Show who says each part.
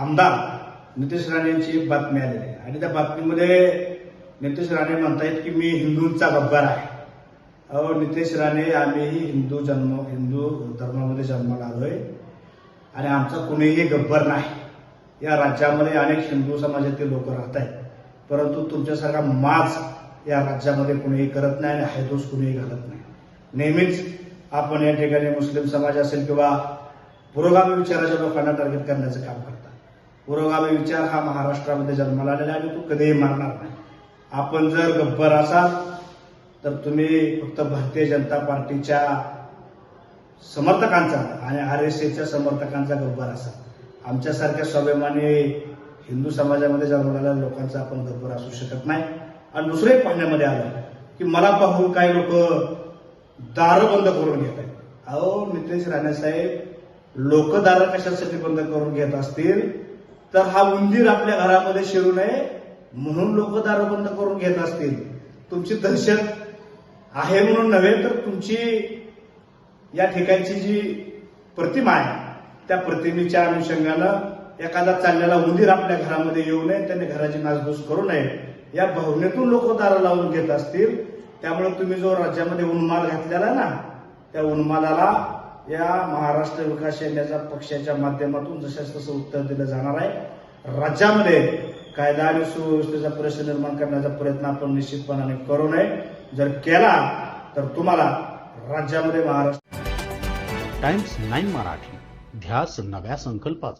Speaker 1: आमदार नितेश राणेंची एक बातमी आलेली आहे. आणि त्या बातमीमध्ये नितेश राणे म्हणतायत की मी हिंदूंचा गब्बर आहे. अहो नितेश राणे आम्हीही हिंदू जन्म हिंदू धर्मामध्ये जन्माला आलोय. आणि आमचा कोणीही गब्बर नाही. या राज्यामध्ये अनेक हिंदू समाजातील लोक राहत आहेत परंतु तुमच्यासारखा माज या राज्यामध्ये कुणीही करत नाही आणि हैदोस कुणीही घालत नाही. नेहमीच आपण या ठिकाणी मुस्लिम समाज असेल किंवा पुरोगामी विचाराच्या लोकांना टार्गेट करण्याचं काम करतात पुरोगामी विचार हा महाराष्ट्रामध्ये जन्माला आलेला आहे आणि तो कधीही मारणार नाही. आपण जर गब्बर असाल तर तुम्ही फक्त भारतीय जनता पार्टीच्या समर्थकांचा आणि आर एस एच्या समर्थकांचा गब्बर असाल. आमच्यासारख्या स्वाभिमानी हिंदू समाजामध्ये जन्मलेल्या लोकांचा आपण गब्बर असू शकत नाही. आणि दुसरं एक पाहण्यामध्ये आलं की मला पाहून काही लोक दारं बंद करून घेत आहेत. अहो नितेश राणे साहेब लोक दारं कशासाठी बंद करून घेत असतील? तर हा उंदीर आपल्या घरामध्ये शिरू नये. म्हणून लोक दारं बंद करून घेत असतील. तुमची दहशत आहे म्हणून नव्हे तर तुमची या ठिकाणची जी प्रतिमा आहे त्या प्रतिमेच्या अनुषंगानं एखादा चाललेला उंदीर आपल्या घरामध्ये येऊ नये त्यांनी घराची नासधूस करू नये. या भावनेतून लोक दारं लावून घेत असतील. त्यामुळे तुम्ही जो राज्यामध्ये उन्माद घातलेला ना त्या उन्मादाला या महाराष्ट्र विकास सेनेच्या पक्षाच्या माध्यमातून जशाच तसं उत्तर दिलं जाणार आहे. राज्यामध्ये कायदा आणि सुव्यवस्थेचा प्रश्न निर्माण करण्याचा प्रयत्न आपण निश्चितपणाने करू नये. जर केला तर तुम्हाला राज्यामध्ये महाराष्ट्र
Speaker 2: टाइम्स नाईन मराठी. ध्यास नव्या संकल्पाचा.